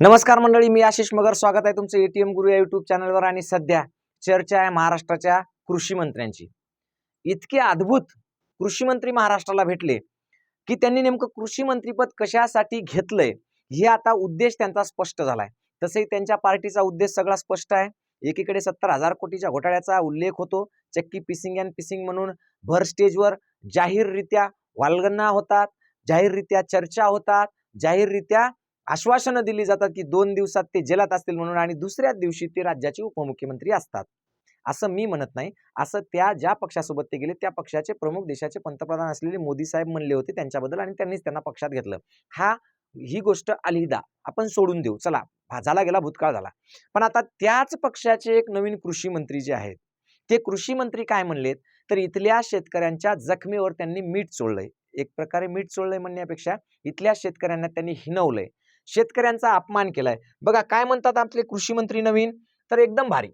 नमस्कार मंडळी मी आशिष मगर. स्वागत आहे तुमचं एटीएम गुरु या युट्यूब चॅनलवर आणि सध्या चर्चा आहे महाराष्ट्राच्या कृषी मंत्र्यांची. इतके अद्भुत कृषी मंत्री महाराष्ट्राला भेटले की त्यांनी नेमकं कृषी मंत्रीपद कशासाठी घेतलंय हे आता उद्देश त्यांचा स्पष्ट झालाय. तसंही त्यांच्या पार्टीचा उद्देश सगळा स्पष्ट आहे. एकीकडे सत्तर हजार कोटीच्या घोटाळ्याचा उल्लेख होतो. चक्की पिसिंग अँड पिसिंग म्हणून भर स्टेजवर जाहीररित्या वालगणना होतात जाहीररित्या चर्चा होतात जाहीररित्या आश्वासनं दिली जातात की दोन दिवसात ते जेलात असतील म्हणून आणि दुसऱ्याच दिवशी ते राज्याचे उपमुख्यमंत्री असतात. असं मी म्हणत नाही. असं त्या ज्या पक्षासोबत ते गेले त्या पक्षाचे प्रमुख देशाचे पंतप्रधान असलेले मोदी साहेब म्हणले होते त्यांच्याबद्दल आणि त्यांनीच त्यांना पक्षात घेतलं. हा ही गोष्ट अलिदा. आपण सोडून देऊ. चला झाला गेला भूतकाळ झाला. पण आता त्याच पक्षाचे एक नवीन कृषी मंत्री जे आहेत ते कृषी मंत्री काय म्हणलेत? तर इथल्या शेतकऱ्यांच्या जखमेवर त्यांनी मीठ चोळलंय. एक प्रकारे मीठ चोळलंय म्हणण्यापेक्षा इथल्या शेतकऱ्यांना त्यांनी हिनवलंय शेतकऱ्यांचा अपमान केलाय. बघा काय म्हणतात आपले कृषी मंत्री नवीन? तर एकदम भारी.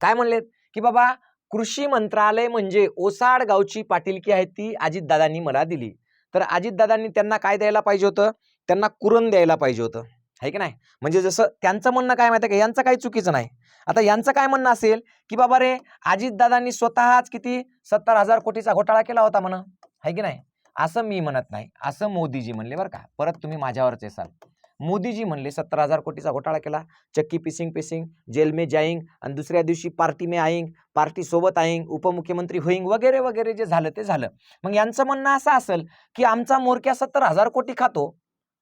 काय म्हणलेत? की बाबा कृषी मंत्रालय म्हणजे ओसाड गावची पाटीलकी आहे ती अजितदादांनी मला दिली. तर अजितदादांनी त्यांना काय द्यायला पाहिजे होतं? त्यांना कुरण द्यायला पाहिजे होतं. आहे की नाही? म्हणजे जसं त्यांचं म्हणणं काय माहिती आहे का? यांचं काही चुकीचं नाही. आता यांचं काय म्हणणं असेल? की बाबा रे अजितदादांनी स्वतःच किती सत्तर हजार कोटीचा घोटाळा केला होता म्हणा. आहे की नाही? असं मी म्हणत नाही. असं मोदीजी म्हणले बरं का. परत तुम्ही माझ्यावरच येसाल. मोदीजी म्हणले सत्तर हजार कोटीचा घोटाळा केला. चक्की पिसिंग पिसिंग जेल में जाईंग आणि दुसऱ्या दिवशी पार्टी में आईंग पार्टी सोबत आईंग उपमुख्यमंत्री होईंग वगैरे वगैरे जे झालं ते झालं. मग यांचं म्हणणं असं असेल की आमचा मोरक्या सत्तर हजार कोटी खातो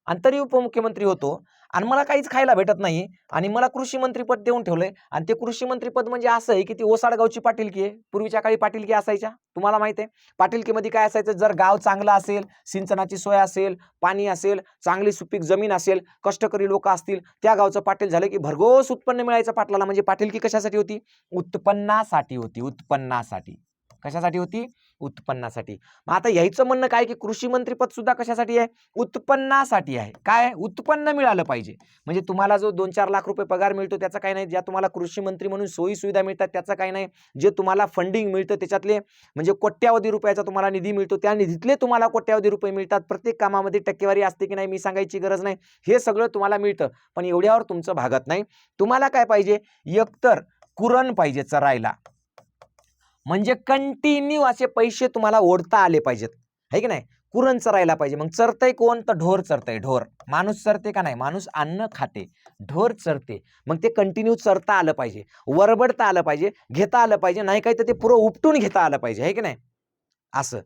आणि तरी उपमुख्यमंत्री होतो आणि मला काहीच खायला भेटत नाही. आणि मला कृषी मंत्रीपद देऊन ठेवलंय. आणि ते कृषी मंत्रीपद म्हणजे असं आहे की ती ओसाडगावची पाटीलकी आहे. पूर्वीच्या काळी पाटीलकी असायच्या. तुम्हाला माहीत आहे. पाटीलकीमध्ये काय असायचं? जर गाव चांगलं असेल सिंचनाची सोय असेल पाणी असेल चांगली सुपीक जमीन असेल कष्टकरी लोक असतील त्या गावचं पाटील झालं की भरघोस उत्पन्न मिळायचं पाटलाला. म्हणजे पाटीलकी कशासाठी होती? उत्पन्नासाठी होती. उत्पन्नासाठी. कशासाठी होती? उत्पन्नासाठी. मग आता यायचं म्हणणं काय की कृषी मंत्रीपद सुद्धा कशासाठी आहे? उत्पन्नासाठी आहे. काय? उत्पन्न मिळालं पाहिजे. म्हणजे तुम्हाला जो दोन चार लाख रुपये पगार मिळतो त्याचं काही नाही. ज्या तुम्हाला कृषी मंत्री म्हणून सोयी सुविधा मिळतात त्याचं काही नाही. जे तुम्हाला फंडिंग मिळतं त्याच्यातले म्हणजे कोट्यावधी रुपयाचा तुम्हाला निधी मिळतो त्या निधीतले तुम्हाला कोट्यावधी रुपये मिळतात. प्रत्येक कामामध्ये टक्केवारी असते की नाही मी सांगायची गरज नाही. हे सगळं तुम्हाला मिळतं. पण एवढ्यावर तुमचं भागत नाही. तुम्हाला काय पाहिजे? एकतर कुरण पाहिजे चरायला. म्हणजे कंटिन्यू असे पैसे तुम्हाला ओढता आले पाहिजेत. है की नाही? कुरण चरायला पाहिजे. मग चरतय कोण? तर ढोर चरतय. ढोर. माणूस चरते का नाही? माणूस अन्न खाते. ढोर चरते. मग ते कंटिन्यू चरता आलं पाहिजे. वरबडता आलं पाहिजे. घेता आलं पाहिजे. नाही काही तर ते पुरं उपटून घेता आलं पाहिजे. है की नाही? असं.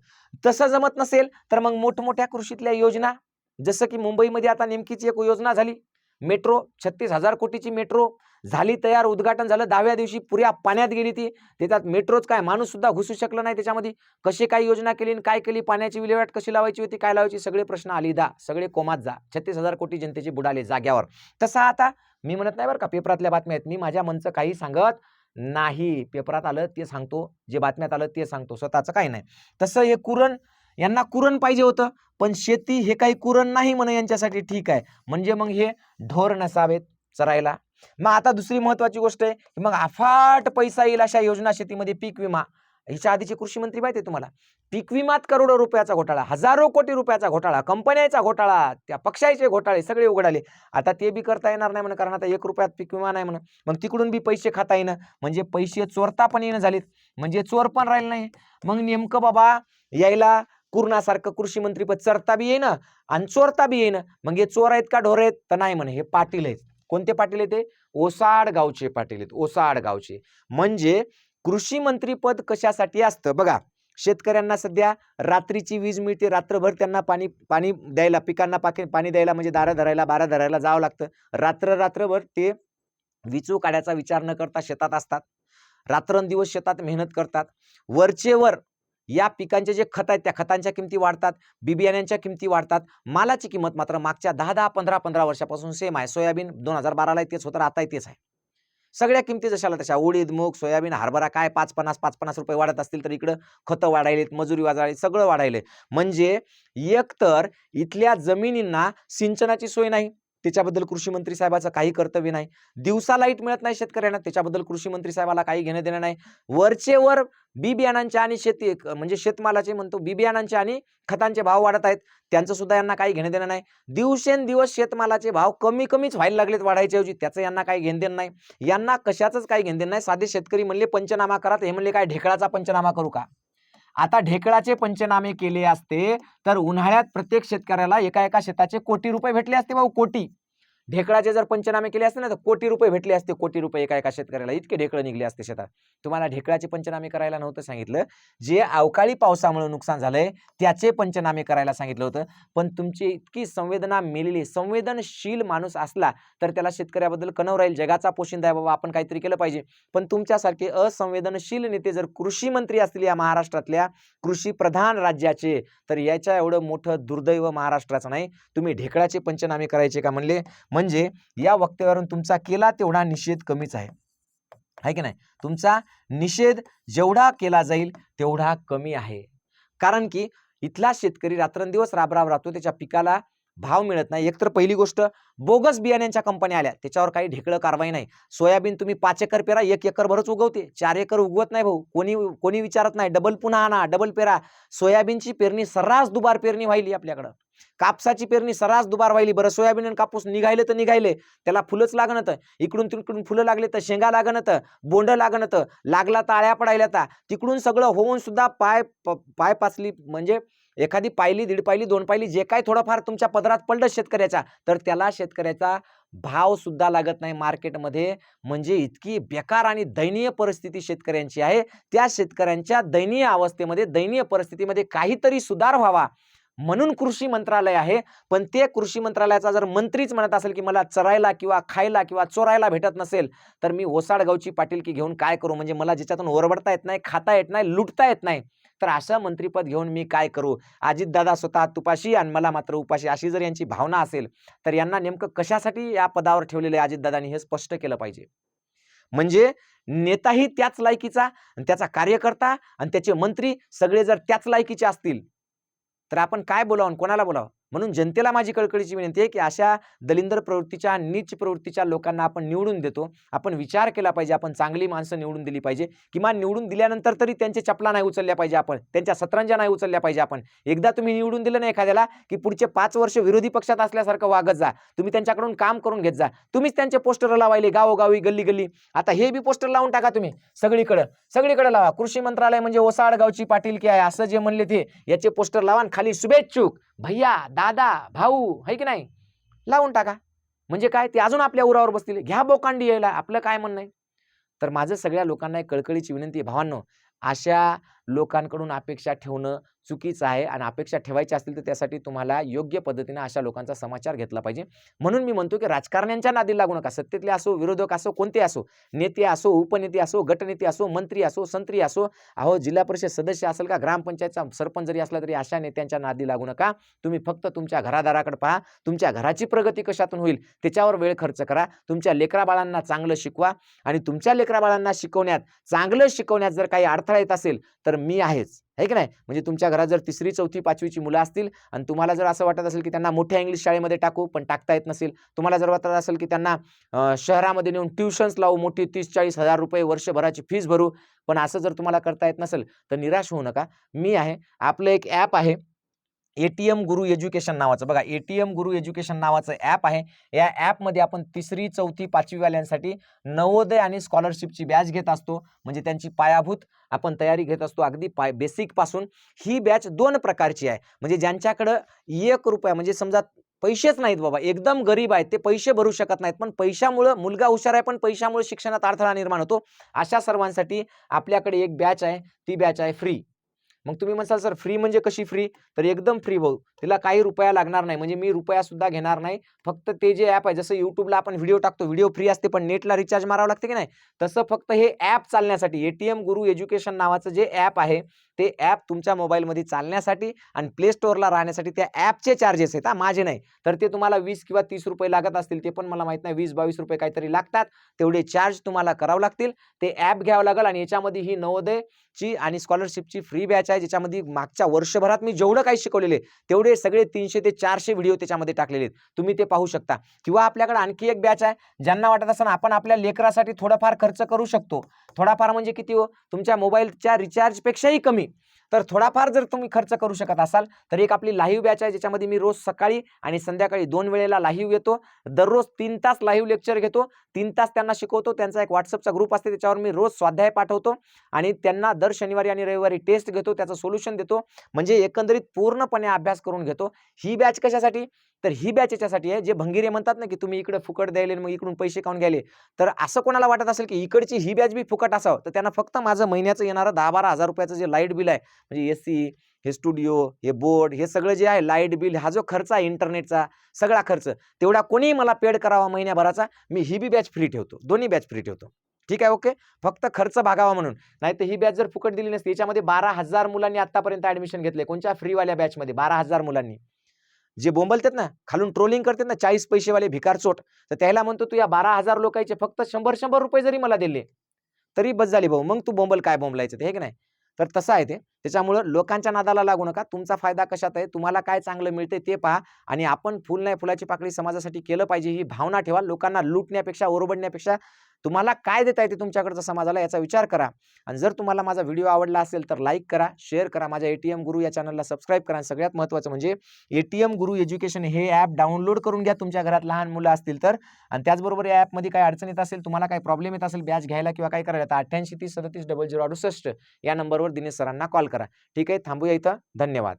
तसं जमत नसेल तर मग मोठमोठ्या कृषीतल्या योजना जसं की मुंबईमध्ये आता नेमकीच एक योजना झाली. मेट्रो छत्तीस हजार कोटीची मेट्रो झाली तयार उद्घाटन झालं दहाव्या दिवशी पुऱ्या पाण्यात गेली ती. त्याच्यात मेट्रोच काय माणूस सुद्धा घुसू शकलं नाही त्याच्यामध्ये. कशी काय योजना केली आणि काय केली पाण्याची विल्हेवाट कशी लावायची होती काय लावायची सगळे प्रश्न आली. दा सगळे कोमात जा. छत्तीस हजार कोटी जनतेचे बुडाले जाग्यावर. तसा आता मी म्हणत नाही बरं का पेपरातल्या बातम्या आहेत. मी माझ्या मनचं काही सांगत नाही. पेपरात आलं ते सांगतो. जे बातम्यात आलं ते सांगतो. स्वतःचं काही नाही. तसं हे कुरण यांना कुरण पाहिजे होतं. पण शेती हे काही कुरण नाही म्हणे यांच्यासाठी ठीक आहे. म्हणजे मग हे ढोर नसावेत चरायला. मग आता दुसरी महत्वाची गोष्ट आहे की मग अफाट पैसा येईल अशा योजना शेतीमध्ये पीक विमा. ह्याच्या आधीचे कृषी मंत्री माहिती आहे तुम्हाला? पीक विमात करोडो रुपयाचा घोटाळा हजारो कोटी रुपयाचा घोटाळा कंपन्याचा घोटाळा त्या पक्षाचे घोटाळे सगळे उघडाले. आता ते बी करता येणार नाही म्हणून कारण आता एक रुपयात पीक विमा नाही म्हणून मग तिकडून बी पैसे खाता येणं म्हणजे पैसे चोरता पण येणं झालेत. म्हणजे चोर पण राहिले नाही. मग नेमकं बाबा यायला कुरणासारखं कृषी मंत्रीपद चरता बी येईन आणि चोरता बी येईन. मग हे चोर आहेत का ढोर आहेत? तर नाही म्हणे. हे पाटील आहेत. कोणते पाटील आहेत ते ओसाड गावचे पाटील आहेत. ओसाड गावचे म्हणजे कृषी मंत्रीपद कशासाठी असतं? बघा शेतकऱ्यांना सध्या रात्रीची वीज मिळते. रात्रभर त्यांना पाणी पाणी द्यायला पिकांना पाके पाणी द्यायला म्हणजे दारा धरायला बारा धरायला जावं लागतं. रात्र रात्रभर ते विचू काढायचा विचार न करता शेतात असतात. रात्रंदिवस शेतात मेहनत करतात. वरचेवर या पिकांचे जे खत आहेत त्या खतांच्या किमती वाढतात बी बियाण्यांच्या किमती वाढतात. मालाची किंमत मात्र मागच्या दहा दहा पंधरा पंधरा वर्षापासून सेम आहे. सोयाबीन दोन हजार बाराला तेच होतं आता तेच आहे. सगळ्या किमती जशाला तशा उडीद मूग सोयाबीन हरभरा काय पाच पन्नास पाच पन्नास रुपये वाढत असतील तर इकडं खतं वाढायलेत मजुरी वाढायली सगळं वाढायले म्हणजे एकतर इथल्या जमिनींना सिंचनाची सोय नाही. त्याच्याबद्दल कृषी मंत्री साहेबाचं काही कर्तव्य नाही. दिवसा लाइट मिळत नाही शेतकऱ्यांना त्याच्याबद्दल कृषी मंत्री साहेबाला काही घेणं देणं नाही. वरचे वर बी बियाणांचे आणि शेती म्हणजे शेतमालाचे म्हणतो बी बियाणांचे आणि खतांचे भाव वाढत आहेत. त्यांचं सुद्धा यांना काही घेणं देणं नाही. दिवसेंदिवस शेतमालाचे भाव कमी कमीच व्हायला लागलेत वाढायच्याऐवजी त्याचं यांना काही घेणं देणं नाही. यांना कशाचंच काही घेणं देणं नाही. साधे शेतकरी म्हणले पंचनामा करा. हे म्हणले काय ढेकळाचा पंचनामा करू का? आता ढेकळाचे पंचनामे केले असते तर उन्हाळ्यात प्रत्येक शेतकऱ्याला एका एका शेताचे कोटी रुपये भेटले असते भाऊ कोटी. ढेकळाचे जर पंचनामे केले असते ना तर कोटी रुपये भेटले असते कोटी रुपये एका एका शेतकऱ्याला. इतके ढेकळं निघले असते शेतात. तुम्हाला ढेकळाचे पंचनामे करायला नव्हतं सांगितलं. जे अवकाळी पावसामुळे नुकसान झालंय त्याचे पंचनामे करायला सांगितलं होतं. पण तुमची इतकी संवेदना मेलेली संवेदनशील माणूस असला तर त्याला शेतकऱ्याबद्दल कणव राहील. जगाचा पोशिंदा आहे बाबा आपण काहीतरी केलं पाहिजे. पण तुमच्यासारखे असंवेदनशील नेते जर कृषी मंत्री असतील या महाराष्ट्रातल्या कृषी प्रधान राज्याचे तर याच्या एवढं मोठं दुर्दैव महाराष्ट्राचं नाही. तुम्ही ढेकळाचे पंचनामे करायचे का म्हणले? म्हणजे या वक्तव्यावरून तुमचा केला तेवढा निषेध कमीच आहे. आहे की नाही? तुमचा निषेध जेवढा केला जाईल तेवढा कमी आहे. कारण की इथला शेतकरी रात्रंदिवस राबराब राहतो त्याच्या पिकाला भाव मिळत नाही. एकतर पहिली गोष्ट बोगस बियाण्यांच्या कंपन्या आल्या त्याच्यावर काही ढेकळं कारवाई नाही. सोयाबीन तुम्ही पाच एकर पेरा एक एकर भरच उगवते. चार एकर उगवत नाही भाऊ. कोणी कोणी विचारत नाही. डबल पुन्हा आणा डबल पेरा. सोयाबीनची पेरणी सर्रास दुबार पेरणी व्हायली आपल्याकडं. कापसाची पेरणी सर्रास दुबार व्हायली. बरं सोयाबीन आणि कापूस निघायले तर निघायले. त्याला फुलंच लागणत इकडून तिकडून फुलं लागले तर शेंगा लागणत बोंड लागणत लागला तर पडायला तर तिकडून सगळं होऊन सुद्धा पाय प- पाय पाचली म्हणजे एखादी पायली दीड पायली दोन पायली जे काय थोडंफार तुमच्या पदरात पडलं शेतकऱ्याच्या तर त्याला शेतकऱ्याचा भाव सुद्धा लागत नाही मार्केटमध्ये. म्हणजे इतकी बेकार आणि दयनीय परिस्थिती शेतकऱ्यांची आहे. त्या शेतकऱ्यांच्या दयनीय अवस्थेमध्ये दयनीय परिस्थितीमध्ये काहीतरी सुधार व्हावा. म्हणून कृषी मंत्रालय आहे. पण ते कृषी मंत्रालयाचा जर मंत्रीच म्हणत असेल की मला चरायला किंवा खायला किंवा चोरायला भेटत नसेल तर मी ओसाडगावची पाटीलकी घेऊन काय करू? म्हणजे मला ज्याच्यातून ओरबडता येत नाही खाता येत नाही लुटता येत नाही. तर असं मंत्रीपद घेऊन मी काय करू? अजितदादा स्वतः तुपाशी आणि मला मात्र उपाशी अशी जर यांची भावना असेल तर यांना नेमकं कशासाठी या पदावर ठेवलेले अजितदादांनी हे स्पष्ट केलं पाहिजे. म्हणजे नेताही त्याच लायकीचा आणि त्याचा कार्यकर्ता आणि त्याचे मंत्री सगळे जर त्याच लायकीचे असतील तर आपण काय बोलावं कोणाला बोलावं? म्हणून जनतेला माझी कळकळीची विनंती आहे की अशा दलिंदर प्रवृत्तीच्या नीच प्रवृत्तीच्या लोकांना आपण निवडून देतो. आपण विचार केला पाहिजे आपण चांगली माणसं निवडून दिली पाहिजे. किमान निवडून दिल्यानंतर तरी त्यांचे चपला नाही उचलल्या पाहिजे आपण. त्यांच्या सतरंजा नाही उचलल्या पाहिजे आपण. एकदा तुम्ही निवडून दिलं नाही एखाद्याला की पुढचे पाच वर्ष विरोधी पक्षात असल्यासारखं वागत जा. तुम्ही त्यांच्याकडून काम करून घेत जा. तुम्हीच त्यांचे पोस्टर लावायले गावोगावी गल्ली गल्ली आता हे बी पोस्टर लावून टाका तुम्ही सगळीकडं. सगळीकडे लावा. कृषी मंत्रालय म्हणजे ओसाड गावची पाटीलकी आहे असं जे म्हणले ते याचे पोस्टर लावा आणि खाली शुभेच्छुक. भैया दादा भाऊ है की नाही? लावून टाका. म्हणजे काय? ते अजून आपल्या उरावर बसतील. घ्या बोकांडी यायला. आपलं काय म्हणणं आहे? तर माझं सगळ्या लोकांना एक कळकळीची विनंती आहे. भावांनो अशा लोकांकडून अपेक्षा ठेवणं चुकीचं आहे आणि अपेक्षा ठेवायची असतील तर त्यासाठी तुम्हाला योग्य पद्धतीने अशा लोकांचा समाचार घेतला पाहिजे. म्हणून मी म्हणतो की राजकारण्यांच्या नादी लागू नका. सत्तेतले असो विरोधक असो कोणते असो नेते असो उपनेते असो गटनेते असो मंत्री असो संत्री असो अहो जिल्हा परिषद सदस्य असेल का ग्रामपंचायतचा सरपंच जरी असला तरी अशा नेत्यांच्या नादी लागू नका. तुम्ही फक्त तुमच्या घरादाराकडे पहा. तुमच्या घराची प्रगती कशातून होईल त्याच्यावर वेळ खर्च करा. तुमच्या लेकराबाळांना चांगलं शिकवा आणि तुमच्या लेकराबाळांना शिकवण्यात चांगलं शिकवण्यात जर काही अडथळा येत असेल तर मी आहेच. आहे की नाही? म्हणजे तुमच्या घरात जर तिसरी चौथी पाचवीची मुलं असतील आणि तुम्हाला जर असं वाटत असेल की त्यांना मोठ्या इंग्लिश शाळेमध्ये टाकू पण टाकता येत नसेल तुम्हाला जर वाटत असेल की त्यांना शहरामध्ये नेऊन ट्युशन्स लावू मोठी तीस चाळीस हजार रुपये वर्षभराची फीस भरू पण असं जर तुम्हाला करता येत नसेल तर निराश होऊ नका. मी आहे आपलं एक ॲप आहे A T M guru education नावाचं. बघा A T M guru education नावाचं ॲप आहे. या ॲपमध्ये आपण तिसरी चौथी पाचवीवाल्यांसाठी नवोदय आणि स्कॉलरशिपची बॅच घेत असतो. म्हणजे त्यांची पायाभूत आपण तयारी घेत असतो. अगदी पाय बेसिकपासून ही बॅच दोन प्रकारची आहे. म्हणजे ज्यांच्याकडं एक रुपया म्हणजे समजा पैसेच नाहीत बाबा एकदम गरीब आहेत ते पैसे भरू शकत नाहीत. पण पैशामुळं मुलगा हुशार आहे पण पैशामुळे शिक्षणात अडथळा निर्माण होतो. अशा सर्वांसाठी आपल्याकडे एक बॅच आहे. ती बॅच आहे फ्री. मग तुम्ही म्हणसाल सर फ्री म्हणजे कशी फ्री तर एकदम फ्री भाऊ. तिला काही रुपया लागणार नाही. म्हणजे मी रुपया सुद्धा घेणार नाही. फक्त ते जे ॲप आहे जसं युट्यूबला आपण व्हिडिओ टाकतो व्हिडिओ फ्री असते पण नेटला रिचार्ज मारावं लागते की नाही? तसं फक्त हे ॲप चालण्यासाठी A T M Guru education नावाचं जे ॲप आहे ते ॲप तुमच्या मोबाईलमध्ये चालण्यासाठी आणि प्ले स्टोअरला राहण्यासाठी त्या ॲपचे चार्जेस आहेत हा माझे नाही. तर ते तुम्हाला वीस किंवा तीस रुपये लागत असतील ते पण मला माहीत नाही वीस बावीस रुपये काहीतरी लागतात. तेवढे चार्ज तुम्हाला करावं लागतील. ते ॲप घ्यावं लागेल आणि याच्यामध्ये ही नवोदयची आणि स्कॉलरशिपची फ्री बॅच आहे ज्याच्यामध्ये मागच्या वर्षभरात मी जेवढं काही शिकवलेले तेवढे सगळे तीनशे ते चारशे व्हिडिओ त्याच्यामध्ये टाकलेले आहेत. तुम्ही ते पाहू शकता. किंवा आपल्याकडे आणखी एक बॅच आहे ज्यांना वाटत असताना आपण आपल्या लेकरासाठी थोडाफार खर्च करू शकतो. थोडाफार म्हणजे किती हो तुमच्या मोबाईलच्या रिचार्जपेक्षाही कमी. तर थोडाफार जर तुम्ही खर्च करू शकत असाल तर एक आपली लाईव्ह बॅच आहे ज्याच्यामध्ये मी रोज सकाळी आणि संध्याकाळी दोन वेळेला लाईव्ह येतो दररोज तीन तास लाईव्ह लेक्चर घेतो. तीन तास त्यांना शिकवतो. त्यांचा एक व्हॉट्सअपचा ग्रुप असते त्याच्यावर मी रोज स्वाध्याय पाठवतो आणि त्यांना दर शनिवारी आणि रविवारी टेस्ट घेतो त्याचं सोल्युशन देतो. म्हणजे एकंदरीत पूर्णपणे अभ्यास करून घेतो. ही बॅच कशासाठी? तर ही बॅच याच्यासाठी आहे जे भंगिरे म्हणतात ना की तुम्ही इकडे फुकट द्यायले मग इकडून पैसे काऊन घ्यायले. तर असं कोणाला वाटत असेल की इकडची ही बॅच बी फुकट असावं तर त्यांना फक्त माझं महिन्याचं येणारं दहा बारा हजार रुपयाचं जे लाइट बिल आहे म्हणजे एस सी हे स्टुडिओ हे बोर्ड हे सगळं जे आहे लाइट बिल हा जो खर्च आहे इंटरनेटचा सगळा खर्च तेवढा कोणीही मला पेड करावा महिन्याभराचा मी ही बी बॅच फ्री ठेवतो दोन्ही बॅच फ्री ठेवतो. ठीक आहे ओके फक्त खर्च भागावा म्हणून. नाही तर ही बॅच जर फुकट दिली नसती याच्यामध्ये बारा हजार मुलांनी आतापर्यंत ऍडमिशन घेतले कोणत्या फ्रीवाल्या बॅचमध्ये बारा हजार मुलांनी? जे बोंबलतात ना खालून ट्रोलिंग करतात ना चाळीस पैसेवाले भिकार चोट. तर त्याला म्हणतो तू या बारा हजार लोकांचे फक्त शंभर शंभर रुपये जरी मला दिले तरी बस झाली भाऊ. मग तू बोंबल काय बोंबलायचं हे की नाही? तर तसं आहे ते. त्याच्यामुळं लोकांच्या नादाला लागू नका. तुमचा फायदा कशात आहे? तुम्हाला काय चांगलं मिळते ते पहा आणि आपण फुल नाही फुलाची पाकळी समाजासाठी केलं पाहिजे ही भावना ठेवा. लोकांना लुटण्यापेक्षा ओरबडण्यापेक्षा तुम्हाला काय देता येते तुमच्याकडचं समाजाला याचा विचार करा. आणि जर तुम्हाला माझा व्हिडिओ आवडला असेल तर लाईक करा शेअर करा. माझ्या एटीएम गुरु या चॅनलला सबस्क्राईब करा. आणि सगळ्यात महत्त्वाचं म्हणजे एटीएम गुरु एज्युकेशन हे ॲप डाउनलोड करून घ्या तुमच्या घरात लहान मुलं असतील तर. आणि त्याचबरोबर या ॲपमध्ये काही अडचण येत असेल तुम्हाला काही प्रॉब्लेम येत असेल बॅच घ्यायला किंवा काय करायला तर अठ्ठ्याऐंशी तीस सदतीस डबल झिरो अडुसष्ट या नंबरवर दिनेश सरांना कॉल करा. ठीक आहे थांबूया इथं. धन्यवाद.